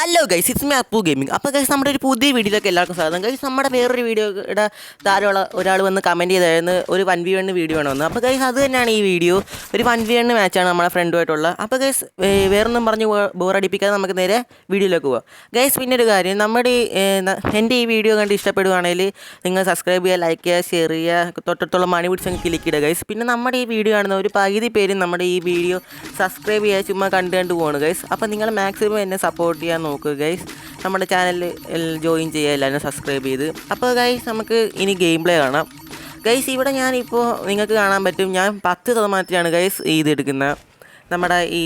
Hello guys it's me Appu gaming അപ്പോൾ guys നമ്മുടെ ഒരു പുതിയ വീഡിയോയിലേക്ക് എല്ലാവർക്കും സ്വാഗതം. ഗൈസ് നമ്മുടെ വേറൊരു വീഡിയോയുടെ താരമുള്ള ഒരാൾ വന്ന് കമന്റ് ചെയ്തായിരുന്നു. ഒരു വൺ വി വണ്ണ് വീഡിയോ വേണമെന്ന് അപ്പോൾ ഗൈസ് അത് തന്നെയാണ് ഈ വീഡിയോ. ഒരു വൺ വി എണ്ണ് മാച്ചാണ് നമ്മുടെ ഫ്രണ്ടുമായിട്ടുള്ള അപ്പോൾ ഗൈസ് വേറൊന്നും പറഞ്ഞ് ബോറടിപ്പിക്കാതെ നമുക്ക് നേരെ വീഡിയോയിലേക്ക് പോവാം. ഗൈസ് പിന്നെ ഒരു കാര്യം. നമ്മുടെ ഈ എന്റെ ഈ വീഡിയോ കണ്ട് ഇഷ്ടപ്പെടുവാണെങ്കിൽ നിങ്ങൾ സബ്സ്ക്രൈബ് ചെയ്യുക ലൈക്ക് ചെയ്യുക ഷെയർ ചെയ്യുക തൊട്ടടുത്തുള്ള മണി പിടിച്ച് ക്ലിക്ക് ഇടുക ഗൈസ് പിന്നെ നമ്മുടെ ഈ വീഡിയോ കാണുന്ന ഒരു പകുതി പേരും നമ്മുടെ ഈ വീഡിയോ സബ്സ്ക്രൈബ് ചെയ്യുക ചുമ്മാ കണ്ട് കണ്ട് പോകണം ഗൈസ് അപ്പോൾ നിങ്ങൾ മാക്സിമം എന്നെ സപ്പോർട്ട് ചെയ്യാൻ നോക്കുക ഗൈസ് നമ്മുടെ ചാനലിൽ ജോയിൻ ചെയ്യുക എല്ലാവരും സബ്സ്ക്രൈബ് ചെയ്ത്. അപ്പോൾ ഗൈസ് നമുക്ക് ഇനി ഗെയിം പ്ലേ കാണാം. ഗൈസ് ഇവിടെ ഞാനിപ്പോൾ നിങ്ങൾക്ക് കാണാൻ പറ്റും. ഞാൻ പത്ത് ശതമാനത്തിലാണ് ഗൈസ് ഇതെടുക്കുന്നത് നമ്മുടെ ഈ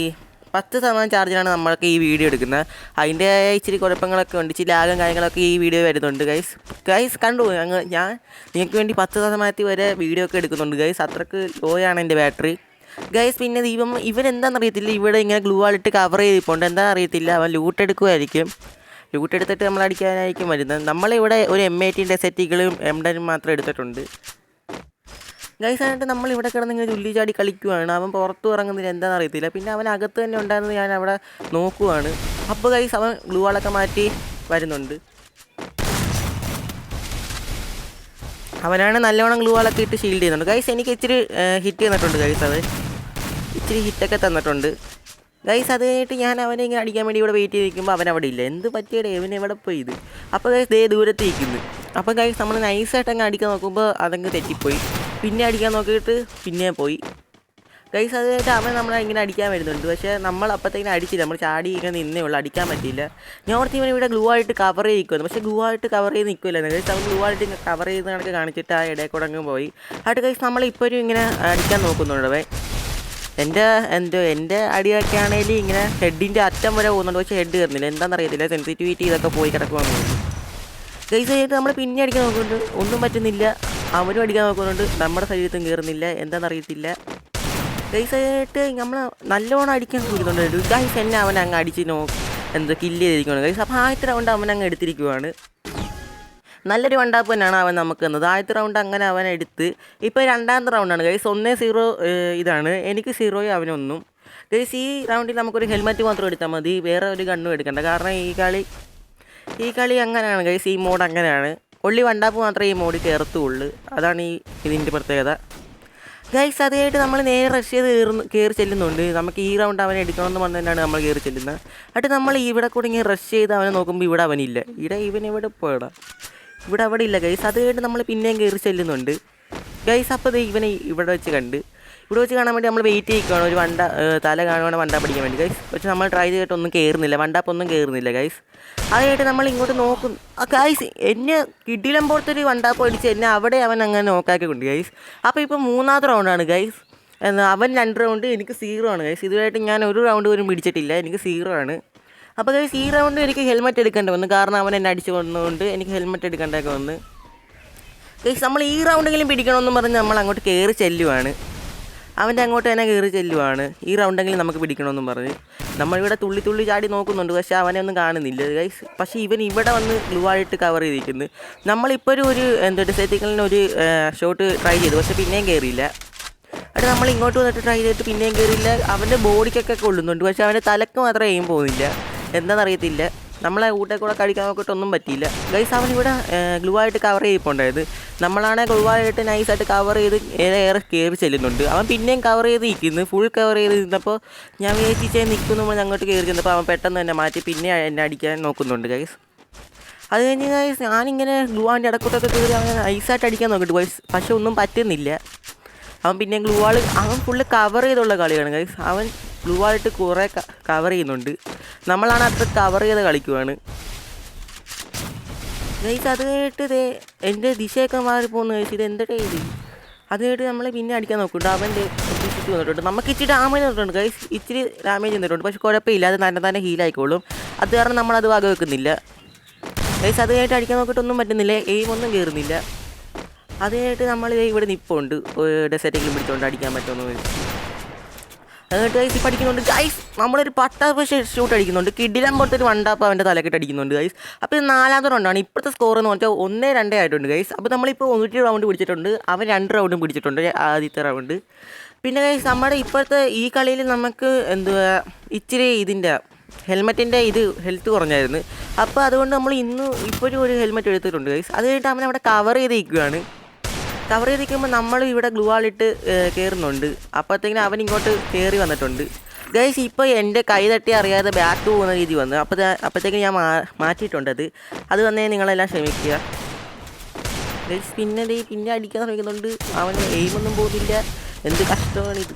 പത്ത് ശതമാനം ചാർജിലാണ് നമ്മൾക്ക് ഈ വീഡിയോ എടുക്കുന്നത്. അതിന്റെ ഇച്ചിരി കുഴപ്പങ്ങളൊക്കെ ഉണ്ട്. ഇച്ചിരി ലാഗും കാര്യങ്ങളൊക്കെ ഈ വീഡിയോ വരുന്നുണ്ട് ഗൈസ് ഗൈസ് കണ്ടു. ഞങ്ങൾ ഞാൻ നിങ്ങൾക്ക് വേണ്ടി പത്ത് ശതമാനത്തിൽ വരെ വീഡിയോ ഒക്കെ എടുക്കുന്നുണ്ട് ഗൈസ് അത്രയ്ക്ക് ലോയാണ് എന്റെ ബാറ്ററി ഗൈസ് പിന്നെ ദീപം ഇവരെന്താണെന്ന് അറിയത്തില്ല ഇവിടെ ഇങ്ങനെ ഗ്ലൂ ആളിട്ട് കവർ ചെയ്തിപ്പോണ്ട് എന്താണെന്ന് അറിയത്തില്ല അവൻ ലൂട്ട് എടുക്കുമായിരിക്കും ലൂട്ട് എടുത്തിട്ട് നമ്മൾ അടിക്കാനായിരിക്കും വരുന്നത്. നമ്മളിവിടെ ഒരു എം ഐ ടിന്റെ സെറ്റികളും എം ടെനും മാത്രം എടുത്തിട്ടുണ്ട്. ഗൈസ് ആയിട്ട് നമ്മൾ ഇവിടെ കിടന്ന് ഇങ്ങനെ ചുല്ലിച്ചാടി ചാടി കളിക്കുവാണ്. അവൻ പുറത്തു ഇറങ്ങുന്നതിന് എന്താണെന്ന് അറിയത്തില്ല പിന്നെ അവൻ അകത്ത് തന്നെ ഉണ്ടായിരുന്നത് ഞാൻ അവിടെ നോക്കുവാണ്. അപ്പോൾ ഗൈസ് അവൻ ഗ്ലൂ ആളൊക്കെ മാറ്റി വരുന്നുണ്ട്. അവനാണ് നല്ലവണ്ണം ഗ്ലൂ വാളൊക്കെ ഇട്ട് ഷീൽഡ് ചെയ്യുന്നുണ്ട്. ഗൈസ് എനിക്ക് ഇച്ചിരി ഹിറ്റ് തന്നിട്ടുണ്ട് ഗൈസ് അത്. ഇച്ചിരി ഹിറ്റൊക്കെ തന്നിട്ടുണ്ട്. ഗൈസ് അത് കഴിഞ്ഞിട്ട് ഞാൻ അവനെ ഇങ്ങനെ അടിക്കാൻ വേണ്ടി ഇവിടെ വെയിറ്റ് ചെയ്തിരിക്കുമ്പോൾ അവൻ അവിടെ ഇല്ല. എന്ത് പറ്റിയുടെ ഇവൻ എവിടെ പോയി ഇത്? അപ്പോൾ ഗൈസ് ദേ ദൂരത്ത് നിൽക്കുന്നു. അപ്പോൾ ഗൈസ് നമ്മൾ നൈസായിട്ട് അങ്ങ് അടിക്കാൻ നോക്കുമ്പോൾ അതങ്ങ് തെറ്റിപ്പോയി. പിന്നെ അടിക്കാൻ നോക്കിയിട്ട് പിന്നെ പോയി. ഗൈസ് അത് കഴിഞ്ഞിട്ട് അവൻ നമ്മളെ ഇങ്ങനെ അടിക്കാൻ വരുന്നുണ്ട്. പക്ഷേ നമ്മൾ അപ്പോഴത്തേക്കിനും അടിച്ചില്ല. നമ്മൾ ചാടി ഇങ്ങനെ നിന്നേ ഉള്ളൂ. അടിക്കാൻ പറ്റിയില്ല. ഞാൻ ഓർത്ത് ഇവൻ ഇവിടെ ഗ്ലൂ ആയിട്ട് കവർ ചെയ്യിക്കുമെന്ന് പക്ഷേ ഗ്ലൂ ആയിട്ട് കവർ ചെയ്ത് നിൽക്കില്ല. ഗൈസ് അവൻ ഗ്ലൂ ആയിട്ട് കവർ ചെയ്ത് കണക്ക് കാണിച്ചിട്ട് ആ ഇടയിൽ കൂടെ അങ്ങ് പോയി. ആയിട്ട് ഗൈസ് നമ്മൾ ഇപ്പോഴും ഇങ്ങനെ അടിക്കാൻ നോക്കുന്നുണ്ട്. അവൻ എന്റെ എന്തോ എന്റെ അടിയൊക്കെ ആണെങ്കിൽ ഇങ്ങനെ ഹെഡിന്റെ അറ്റം വരെ പോകുന്നുണ്ട്. പക്ഷേ ഹെഡ് കയറുന്നില്ല. എന്താണെന്ന് അറിയത്തില്ല. സെൻസിറ്റിവിറ്റി ഇതൊക്കെ പോയി കിടക്കുവാൻ തോന്നുന്നു. ഗൈസ് കഴിഞ്ഞിട്ട് നമ്മൾ പിന്നെ അടിക്കാൻ നോക്കുന്നുണ്ട്. ഒന്നും പറ്റുന്നില്ല. അവരും അടിക്കാൻ നോക്കുന്നുണ്ട്. നമ്മുടെ ശരീരത്തും കയറുന്നില്ല. എന്താണെന്ന് അറിയത്തില്ല ഗൈസ് ആയിട്ട് നമ്മൾ നല്ലോണം അടിക്കാൻ നോക്കുന്നുണ്ട് ഗൈസ് എന്നെ അവൻ അങ്ങ് അടിച്ച് നോ എന്താ കില്ല് ചെയ്തിരിക്കുകയാണ് ഗൈസ് അപ്പോൾ ആദ്യത്തെ റൗണ്ട് അവൻ അങ്ങ് എടുത്തിരിക്കുവാണ്. നല്ലൊരു വണ്ടാപ്പ് തന്നെയാണ് അവൻ നമുക്ക് തന്നത്. ആദ്യത്തെ റൗണ്ട് അങ്ങനെ അവൻ എടുത്ത് ഇപ്പോൾ രണ്ടാമത്തെ റൗണ്ടാണ് ഗൈസ് ഒന്നേ സീറോ ഇതാണ്. എനിക്ക് സീറോയും അവനൊന്നും ഗൈസ് ഈ റൗണ്ടിൽ നമുക്കൊരു ഹെൽമെറ്റ് മാത്രം എടുത്താൽ മതി. വേറെ ഒരു ഗണ്ണും എടുക്കണ്ട. കാരണം ഈ കളി ഈ കളി അങ്ങനെയാണ്. ഗൈസ് ഈ മോഡ് അങ്ങനെയാണ്. ഒള്ളി വണ്ടാപ്പ് മാത്രമേ ഈ മോഡിൽ കയറത്തുള്ളൂ. അതാണ് ഈ ഇതിന്റെ പ്രത്യേകത. ഗൈസ് അതായിട്ട് നമ്മൾ നേരെ റഷ് ചെയ്ത് കയറുന്ന കയറി ചെല്ലുന്നുണ്ട്. നമുക്ക് ഈ റൗണ്ട് അവനെ എടുക്കണമെന്ന് പറഞ്ഞു തന്നെയാണ് നമ്മൾ കയറി ചെല്ലുന്നത്. എന്നിട്ട് നമ്മൾ ഇവിടെ കൂടി ഇങ്ങനെ റഷ് ചെയ്ത് അവനെ നോക്കുമ്പോൾ ഇവിടെ അവനില്ല. ഇവിടെ ഇവൻ ഇവിടെ പോയടാ? ഇവിടെ അവിടെ ഇല്ല ഗൈസ് അത് കഴിഞ്ഞിട്ട് നമ്മൾ പിന്നെയും കയറി ചെല്ലുന്നുണ്ട്. ഗൈസ് അപ്പോൾ ഇവനെ ഇവിടെ വെച്ച് കണ്ട്. ഇവിടെ വെച്ച് കാണാൻ വേണ്ടി നമ്മൾ വെയിറ്റ് ചെയ്യിക്കുകയാണ്. ഒരു വണ്ട തല കാണുവാണ് വണ്ട പിടിക്കാൻ വേണ്ടി. ഗൈസ് പക്ഷെ നമ്മൾ ട്രൈ ചെയ്തിട്ട് ഒന്നും കയറുന്നില്ല വണ്ടാപ്പൊന്നും കയറുന്നില്ല ഗൈസ് അതായിട്ട് നമ്മൾ ഇങ്ങോട്ട് നോക്കും. ഗൈസ് എന്നെ കിടിലം പോലത്തെ ഒരു വണ്ടാപ്പ് അടിച്ച് എന്നെ അവിടെ അവൻ അങ്ങനെ നോക്കാക്കിക്കൊണ്ട് ഗൈസ് അപ്പോൾ ഇപ്പോൾ മൂന്നാമത്തെ റൗണ്ടാണ് ഗൈസ് അവൻ രണ്ട് റൗണ്ട് എനിക്ക് സീറോ ആണ് ഗൈസ് ഇതുവരായിട്ട് ഞാൻ ഒരു റൗണ്ട് പോലും പിടിച്ചിട്ടില്ല. എനിക്ക് സീറോ ആണ്. അപ്പോൾ ഗൈസ് ഈ റൗണ്ട് എനിക്ക് ഹെൽമെറ്റ് എടുക്കേണ്ടി വന്നു. കാരണം അവൻ എന്നെ അടിച്ചു കൊണ്ടുകൊണ്ട് എനിക്ക് ഹെൽമെറ്റ് എടുക്കേണ്ടതൊക്കെ വന്ന്. ഗൈസ് നമ്മൾ ഈ റൗണ്ടെങ്കിലും പിടിക്കണമെന്ന് പറഞ്ഞ് നമ്മൾ അങ്ങോട്ട് കയറി ചെല്ലുവാണ്. അവന്റെ അങ്ങോട്ട് തന്നെ കയറി ചെല്ലുവാണ്. ഈ റൗണ്ടെങ്കിലും നമുക്ക് പിടിക്കണമെന്നും പറഞ്ഞ്. നമ്മളിവിടെ തുള്ളി തുള്ളി ചാടി നോക്കുന്നുണ്ട്. പക്ഷേ അവനെ ഒന്നും കാണുന്നില്ല. ഗൈസ് പക്ഷേ ഇവൻ ഇവിടെ വന്ന് ഗ്ലൂ ആയിട്ട് കവർ ചെയ്തിരിക്കുന്നു. നമ്മളിപ്പോഴും ഒരു എന്താ ഡിസൈറ്റിക്കലിന് ഒരു ഷോട്ട് ട്രൈ ചെയ്തു. പക്ഷേ പിന്നെയും കയറിയില്ല അവിടെ നമ്മൾ ഇങ്ങോട്ട് വന്നിട്ട് ട്രൈ ചെയ്തിട്ട് പിന്നെയും കയറിയില്ല അവന്റെ ബോഡിക്കൊക്കെ കൊള്ളുന്നുണ്ട്. പക്ഷേ അവന്റെ തലക്ക് മാത്രമേ എയിം പോകുന്നില്ല. എന്താണെന്നറിയത്തില്ല. നമ്മളെ ഊട്ടെ കൂടെ കഴിക്കാൻ നോക്കിയിട്ടൊന്നും പറ്റിയില്ല. ഗൈസ് അവൻ ഇവിടെ ഗ്ലൂ ആയിട്ട് കവർ ചെയ്യപ്പോണ്ടായത് നമ്മളാണെ ഗ്ലൂ ആയിട്ട് നൈസായിട്ട് കവർ ചെയ്ത് ഏറെ കയറി ചെല്ലുന്നുണ്ട്. അവൻ പിന്നെയും കവർ ചെയ്ത് നിൽക്കുന്നു ഫുൾ കവർ ചെയ്ത് നിന്നപ്പോൾ ഞാൻ വിചാരിച്ചേ നിൽക്കുന്നു നമ്മൾ അങ്ങോട്ട് കയറി ചെന്നപ്പോൾ അവൻ പെട്ടെന്ന് തന്നെ മാറ്റി പിന്നെ എന്നെ അടിക്കാൻ നോക്കുന്നുണ്ട് ഗൈസ് അത് കഴിഞ്ഞ് ഗൈസ് ഞാനിങ്ങനെ ഗ്ലൂ ആന്റെ ഇടക്കൂട്ടൊക്കെ കയറി അവൻ ഐസായിട്ട് അടിക്കാൻ നോക്കിയിട്ട് ഗൈസ് പക്ഷെ ഒന്നും പറ്റുന്നില്ല. അവൻ പിന്നെ ഗ്ലൂ ആൾ അവൻ ഫുള്ള് കവർ ചെയ്തുള്ള കളിയാണ് ഗൈസ് അവൻ ഗ്ലൂ ആയിട്ട് കുറേ കവർ ചെയ്യുന്നുണ്ട്. നമ്മളാണ് അത്ര കവർ ചെയ്ത് കളിക്കുവാണ്. ഗൈസ് അത് കേട്ട് ഇതേ എന്റെ ദിശയൊക്കെ മാറിപ്പോകുന്നു ഗൈസ് ഇത് എന്തൊക്കെ ഇത് അത് കേട്ട് നമ്മൾ പിന്നെ അടിക്കാൻ നോക്കുന്നുണ്ട്. അവന്റെ ചുറ്റി വന്നിട്ടുണ്ട്. നമുക്ക് ഇച്ചിരി ഡാമേജ് വന്നിട്ടുണ്ട് ഗൈസ് ഇച്ചിരി ഡാമേജ് വന്നിട്ടുണ്ട്. പക്ഷെ കുഴപ്പമില്ല. അത് തന്നെ തന്നെ ഹീലായിക്കോളും അത് കാരണം നമ്മളത് വക വെക്കുന്നില്ല ഗൈസ് അത് കഴിഞ്ഞിട്ട് അടിക്കാൻ നോക്കിയിട്ടൊന്നും പറ്റുന്നില്ല. എയിം ഒന്നും കയറുന്നില്ല അത് കഴിഞ്ഞിട്ട് നമ്മൾ ഇവിടെ നിപ്പുണ്ട്. ഡെസേർട്ടെങ്കിലും പിടിച്ചുകൊണ്ട് അടിക്കാൻ പറ്റുമെന്ന് എന്നിട്ട് ഗൈസ് ഇപ്പം അടിക്കുന്നുണ്ട്. ഗൈസ് നമ്മളൊരു പട്ടാപ്പ് ഷൂട്ട് അടിക്കുന്നുണ്ട്. കിഡിലാൻ പോലത്തെ ഒരു വണ്ടാപ്പ് അവന്റെ തലക്കെട്ട് അടിക്കുന്നുണ്ട് ഗൈസ് അപ്പോൾ ഇത് നാലാമത്തെ റൗണ്ടാണ് ഇപ്പോഴത്തെ സ്കോർ എന്ന് പറഞ്ഞാൽ ഒന്നേ രണ്ടേ ആയിട്ടുണ്ട് ഗൈസ് അപ്പോൾ നമ്മളിപ്പോൾ ഒന്നൂറ്റി റൗണ്ട് പിടിച്ചിട്ടുണ്ട്. അവൻ രണ്ട് റൗണ്ടും പിടിച്ചിട്ടുണ്ട് ആദ്യത്തെ റൗണ്ട് പിന്നെ ഗൈസ് നമ്മുടെ ഇപ്പോഴത്തെ ഈ കളിയിൽ നമുക്ക് എന്തുവാ ഇച്ചിരി ഇതിന്റെ ഹെൽമെറ്റിന്റെ ഇത് ഹെൽത്ത് കുറഞ്ഞായിരുന്നു. അപ്പോൾ അതുകൊണ്ട് നമ്മൾ ഇന്ന് ഇപ്പോഴും ഒരു ഹെൽമെറ്റ് എടുത്തിട്ടുണ്ട് ഗൈസ് അത് കഴിഞ്ഞിട്ട് അവൻ അവിടെ കവർ ചെയ്ത് നിൽക്കുകയാണ് കവർ ചെയ്ത് നിൽക്കുമ്പോൾ നമ്മൾ ഇവിടെ ഗ്ലൂ ആളിട്ട് കയറുന്നുണ്ട് അപ്പോഴത്തേക്കിനും അവൻ ഇങ്ങോട്ട് കയറി വന്നിട്ടുണ്ട്. ഗൈസ് ഇപ്പോൾ എന്റെ കൈ തട്ടി അറിയാതെ ബാക്ക് പോകുന്ന രീതി വന്നു. അപ്പോൾ അപ്പോഴത്തേക്കും ഞാൻ മാ മാറ്റിയിട്ടുണ്ട് അത്. വന്നേ നിങ്ങളെല്ലാം ക്ഷമിക്കുക. ഗൈസ് പിന്നെ പിന്നെ അടിക്കാൻ ശ്രമിക്കുന്നുണ്ട്. അവന് എയിമൊന്നും പോകുന്നില്ല എന്ത് കഷ്ടമാണിത്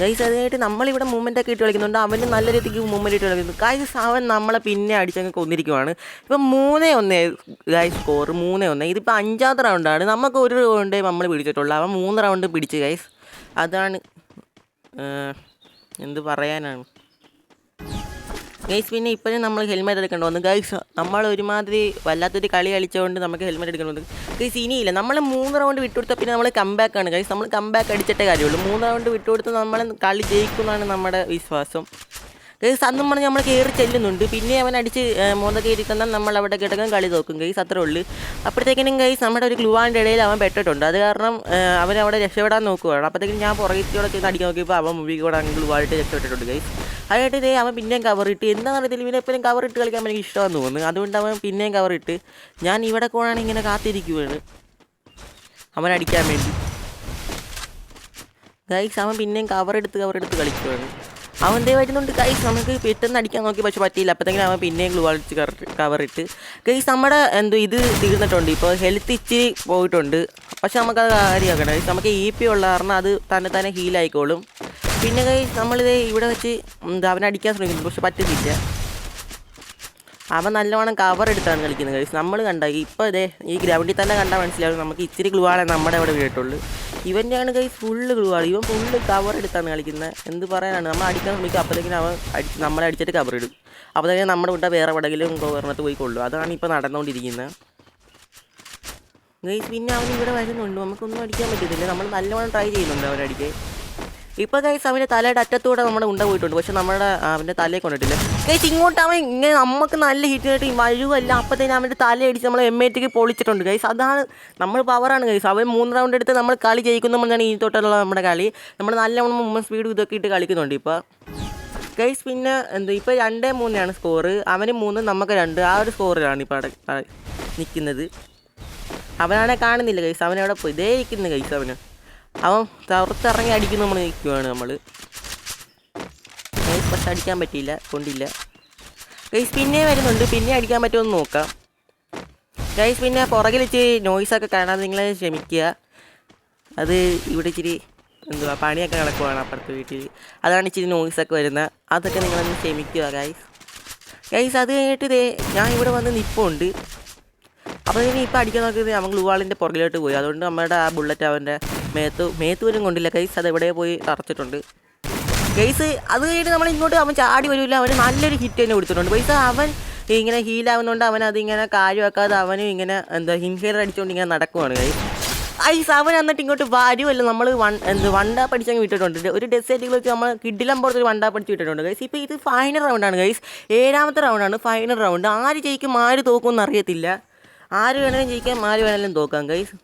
ഗൈസ് അതിനായിട്ട് നമ്മളിവിടെ മൂവ്മെന്റ് ഒക്കെ ഇട്ട് കളിക്കുന്നുണ്ട്. അവന് നല്ല രീതിക്ക് മൂവ്മെന്റ് ഇട്ട് കളിക്കുന്നു. ഗൈസ് അവൻ നമ്മളെ പിന്നെ അടിച്ചങ്ങ് കൊന്നിരിക്കുവാണ്. ഇപ്പം മൂന്നേ ഒന്നേ ഗൈസ് സ്കോർ മൂന്നേ ഒന്ന്. ഇതിപ്പോൾ അഞ്ചാമത്തെ റൗണ്ടാണ് നമുക്ക് ഒരു റൗണ്ടേ നമ്മൾ പിടിച്ചിട്ടുള്ളൂ. അവൻ മൂന്ന് റൗണ്ട് പിടിച്ച് ഗൈസ് അതാണ് എന്ത് പറയാനാണ്? ഗൈസ് പിന്നെ ഇപ്പോഴും നമ്മൾ ഹെൽമെറ്റ് എടുക്കേണ്ടി വന്നു. ഗൈസ് നമ്മൾ ഒരുമാതിരി വല്ലാത്തൊരു കളി കളിച്ചുകൊണ്ട് നമുക്ക് ഹെൽമെറ്റ് എടുക്കേണ്ടി വന്നു. ഗൈസ് ഇനിയില്ല. നമ്മൾ മൂന്ന് റൗണ്ട് വിട്ടുകൊടുത്ത പിന്നെ നമ്മൾ കംബാക്ക് ആണ്. ഗൈസ് നമ്മൾ കംബാക്ക് അടിച്ചിട്ടേ കാര്യമുള്ളൂ. മൂന്ന് റൗണ്ട് വിട്ടുകൊടുത്ത് നമ്മൾ കളി ജയിക്കുമെന്നാണ് നമ്മുടെ വിശ്വാസം. ഗൈസ് അന്നും പറഞ്ഞ് നമ്മൾ കയറി ചെല്ലുന്നുണ്ട്. പിന്നെ അവൻ അടിച്ച് മോന്ത കയറി തന്നാൽ നമ്മൾ അവിടെ കിടക്കാൻ കളി നോക്കും. ഗൈസ് അത്രേ ഉള്ളൂ. അപ്പോഴത്തേക്കിനും ഗൈസ് നമ്മുടെ ഒരു ഗ്ലുവാന്റെ ഇടയിൽ അവൻ പെട്ടിട്ടുണ്ട്. അത് കാരണം അവൻ അവിടെ രക്ഷപ്പെടാൻ നോക്കുകയാണ് അപ്പോഴത്തേക്കും ഞാൻ പുറകിലൂടെ ചെന്ന് അടിക്കാൻ നോക്കിയപ്പോൾ അവൻ മുമ്പിൽ കൂടെ ഗ്ലുവായിട്ട് രക്ഷപ്പെട്ടിട്ടുണ്ട് ഗൈസ് അതായിട്ട് ഇതേ അവൻ പിന്നെയും കവർ ഇട്ട് എന്താണെന്ന് അറിയത്തില്ല. ഇവനെ എപ്പോഴും കവർ ഇട്ട് കളിക്കാൻ എനിക്ക് ഇഷ്ടമാണെന്ന് തോന്നുന്നു. അതുകൊണ്ട് അവൻ പിന്നെയും കവർ ഇട്ട് ഞാൻ ഇവിടെ കൂടാണ് ഇങ്ങനെ കാത്തിരിക്കുവാണ്. അവൻ അടിക്കാൻ വേണ്ടി. ഗൈസ് അവൻ പിന്നെയും കവർ എടുത്ത് കളിക്കുവാണ്. അവൻ ദേ വരുന്നുണ്ട്. ഗൈസ് നമുക്ക് പെട്ടെന്ന് അടിക്കാൻ നോക്കി പക്ഷെ പറ്റിയില്ല. അപ്പോഴത്തേക്കും അവൻ പിന്നെയും ഗ്ലൂ അടിച്ച് കവർ ഇട്ട് ഗൈസ് നമ്മുടെ എന്തോ ഇത് തീർന്നിട്ടുണ്ട്. ഇപ്പോൾ ഹെൽത്ത് ഇച്ചിരി പോയിട്ടുണ്ട്. പക്ഷെ നമുക്കത് കാര്യമാക്കണം. നമുക്ക് ഇ പി ഉള്ള കാരണം അത് തന്നെ തന്നെ ഹീലായിക്കോളും പിന്നെ ഗൈസ് നമ്മളിത് ഇവിടെ വെച്ച് എന്താ അവനെ അടിക്കാൻ ശ്രമിക്കുന്നു. പക്ഷെ പറ്റുന്നില്ല അവൻ നല്ലവണ്ണം കവർ എടുത്താണ് കളിക്കുന്നത് കഴിച്ച് നമ്മൾ കണ്ട ഇപ്പോൾ ഇതേ ഈ ഗ്രൗണ്ടിൽ തന്നെ കണ്ടാൽ മനസ്സിലാവും നമുക്ക് ഇച്ചിരി ഗ്ലൂ ആളെ നമ്മുടെ ഇവിടെ വീട്ടുള്ളൂ ഇവന്റെ ആണ് കൈ ഫുള്ള് ഗ്ലൂ ഇവൻ ഫുള്ള് കവർ എടുത്താണ് കളിക്കുന്നത്. എന്ത് പറയാനാണ്? നമ്മൾ അടിക്കാൻ ശ്രമിക്കും അപ്പോഴത്തേക്കും അവൻ അടി നമ്മളെ അടിച്ചിട്ട് കവർ ഇടും. അപ്പോഴത്തേക്കും നമ്മുടെ വിട്ട വേറെ വടകിലും ഗവർണത്ത് പോയി കൊള്ളു. അതാണ് ഇപ്പോൾ നടന്നുകൊണ്ടിരിക്കുന്നത് ഗൈസ് പിന്നെ അവൻ ഇവിടെ വരുന്നുണ്ട്. നമുക്കൊന്നും അടിക്കാൻ പറ്റത്തില്ല. നമ്മൾ നല്ലവണ്ണം ട്രൈ ചെയ്യുന്നുണ്ട് അവനടിക്കാൻ. ഇപ്പോൾ ഗൈസ് അവന്റെ തലയുടെ അറ്റത്തൂടെ നമ്മുടെ ഉണ്ട പോയിട്ടുണ്ട്. പക്ഷെ നമ്മുടെ അവന്റെ തലയെ കൊണ്ടിട്ടില്ല. ഗൈസ് ഇങ്ങോട്ട് അവൻ ഇങ്ങനെ നമുക്ക് നല്ല ഹീറ്റ് ആയിട്ട് വഴുവല്ല. അപ്പത്തേനും അവന്റെ തല അടിച്ച് നമ്മൾ എം എ ടിക്ക് പൊളിച്ചിട്ടുണ്ട്. ഗൈസ് അതാണ് നമ്മൾ പവറാണ് ഗൈസ് അവൻ മൂന്ന് റൗണ്ട് എടുത്ത് നമ്മൾ കളി ജയിക്കുന്ന പറഞ്ഞാണ് ഈ തൊട്ടുള്ള നമ്മുടെ കളി. നമ്മൾ നല്ലവണ്ണം മുമ്പ് സ്പീഡ് ഇതൊക്കെ ഇട്ട് കളിക്കുന്നുണ്ട് ഇപ്പോൾ ഗൈസ് പിന്നെ എന്താ ഇപ്പോൾ രണ്ടേ മൂന്നാണ് സ്കോറ് അവന് മൂന്ന് നമുക്ക് രണ്ട്. ആ ഒരു സ്കോറിലാണ് ഇപ്പോൾ നിൽക്കുന്നത് അവനാണെ കാണുന്നില്ല ഗൈസ് അവനവിടെ പോയി. ഇതേ ഇരിക്കുന്നു ഗൈസ് അവന്. അവൻ തവർത്തിറങ്ങി അടിക്കുന്ന നമ്മൾ നിൽക്കുവാണ് നമ്മൾ പക്ഷെ അടിക്കാൻ പറ്റിയില്ല കൊണ്ടില്ല. ഗൈസ് പിന്നെ വരുന്നുണ്ട്. പിന്നെ അടിക്കാൻ പറ്റുമെന്ന് നോക്കാം. ഗൈസ് പിന്നെ പുറകിൽ ഇച്ചിരി നോയ്സൊക്കെ കാണാതെ നിങ്ങളെ ക്ഷമിക്കുക. അത് ഇവിടെ ഇച്ചിരി എന്തുവാ പണിയൊക്കെ നടക്കുവാണ് അപ്പുറത്തെ വീട്ടിൽ അതാണ് ഇച്ചിരി നോയ്സൊക്കെ വരുന്നത്. അതൊക്കെ നിങ്ങളൊന്ന് ക്ഷമിക്കുക ഗൈസ്. ഗൈസ് അത് കഴിഞ്ഞിട്ട് ദേ ഞാൻ ഇവിടെ വന്ന് നിപ്പുണ്ട്. അപ്പോൾ ഇനി ഇപ്പോൾ അടിക്കാൻ നോക്കിയത് നമ്മൾ ഗ്ലൂവാളിന്റെ പുറകിലോട്ട് പോയി. അതുകൊണ്ട് നമ്മുടെ ആ ബുള്ളറ്റ് അവന്റെ മേത്ത് മേത്ത് പോലും കൊണ്ടില്ല. കൈസ് അത് എവിടെ പോയി തറച്ചിട്ടുണ്ട്. കേസ് അത് കഴിഞ്ഞിട്ട് നമ്മൾ ഇങ്ങോട്ട് അവൻ ചാടി വരില്ല. അവന് നല്ലൊരു ഹിറ്റ് തന്നെ കൊടുത്തിട്ടുണ്ട്. പൈസ അവൻ ഇങ്ങനെ ഹീലാവുന്നതുകൊണ്ട് അവൻ അതിങ്ങനെ കാര്യമാക്കാതെ അവനും ഇങ്ങനെ എന്താ ഹിംഹേലർ അടിച്ചുകൊണ്ട് ഇങ്ങനെ നടക്കുവാണ് കൈ ഐസ് അവൻ എന്നിട്ട് ഇങ്ങോട്ട് വരുമല്ലോ നമ്മൾ വൺ എന്ത് വണ്ട പഠിച്ചങ്ങ് വിട്ടിട്ടുണ്ട്. ഒരു ഡെസേർട്ടിൽ വെച്ച് നമ്മൾ കിഡിലം പുറത്ത് ഒരു വണ്ട പഠിച്ച് വിട്ടിട്ടുണ്ട്. ഗൈസ് ഇപ്പോൾ ഇത് ഫൈനൽ റൗണ്ടാണ് ഗൈസ് ഏഴാമത്തെ റൗണ്ടാണ് ഫൈനൽ റൗണ്ട് ആര് ജയിക്കും ആര് തോക്കും എന്നറിയത്തില്ല ആര് വേണമെങ്കിലും ജയിക്കാം ആര് വേണമെങ്കിലും തോക്കാം ഗൈസ്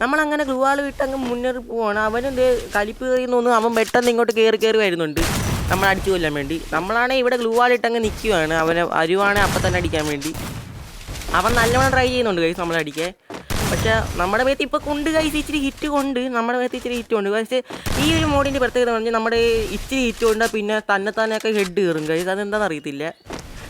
നമ്മളങ്ങനെ ഗ്ലൂവാൾ വിട്ട് അങ്ങ് മുന്നേറി പോവാണ്. ദേ കലിപ്പ് കയറി തോന്നുന്നു അവൻ പെട്ടെന്ന് ഇങ്ങോട്ട് കയറി കയറി വരുന്നുണ്ട്. നമ്മൾ അടിച്ചു കൊല്ലാൻ വേണ്ടി. നമ്മളാണെങ്കിൽ ഇവിടെ ഗ്ലൂവാൾ ഇട്ടങ്ങ് നിൽക്കുവാണ് അവനെ അരുവാണ് അപ്പം തന്നെ അടിക്കാൻ വേണ്ടി. അവൻ നല്ലവണ്ണം ട്രൈ ചെയ്യുന്നുണ്ട് കൈസ് നമ്മളെ അടിക്കാൻ. പക്ഷെ നമ്മുടെ മേത്ത് ഇപ്പോൾ കൊണ്ട് കൈസ് ഇച്ചിരി ഹിറ്റ് കൊണ്ട്. നമ്മുടെ മേത്ത് ഇച്ചിരി ഹിറ്റ് കൊണ്ട്. പക്ഷേ ഈ ഒരു മോഡിന്റെ പ്രത്യേകത പറഞ്ഞാൽ നമ്മുടെ ഇച്ചിരി ഹിറ്റ് കൊണ്ട് പിന്നെ തന്നെ തന്നെയൊക്കെ ഹെഡ് കയറും കൈസ് അതെന്താണെന്ന് അറിയത്തില്ല.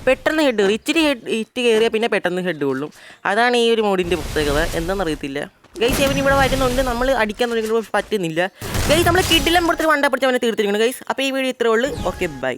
പെട്ടെന്ന് ഹെഡ് കയറും. ഇച്ചിരി ഹെഡ് ഹിറ്റ് കയറിയാൽ പിന്നെ പെട്ടെന്ന് ഹെഡ് കൊള്ളും. അതാണ് ഈ ഒരു മോഡിന്റെ പ്രത്യേകത. എന്താണെന്ന് അറിയത്തില്ല. ഗൈസ് അവൻ ഇവിടെ വരുന്നുണ്ട്. നമ്മൾ അടിക്കാൻ തുടങ്ങിയപ്പോൾ പറ്റുന്നില്ല. ഗൈസ് നമ്മൾ കിഡിലും പുറത്ത് വണ്ട പിടിച്ച് അവനെ തീർത്തിരിക്കണം ഗൈസ് അപ്പോൾ ഈ വീഡിയോ ഇത്രേ ഉള്ളൂ. Okay bye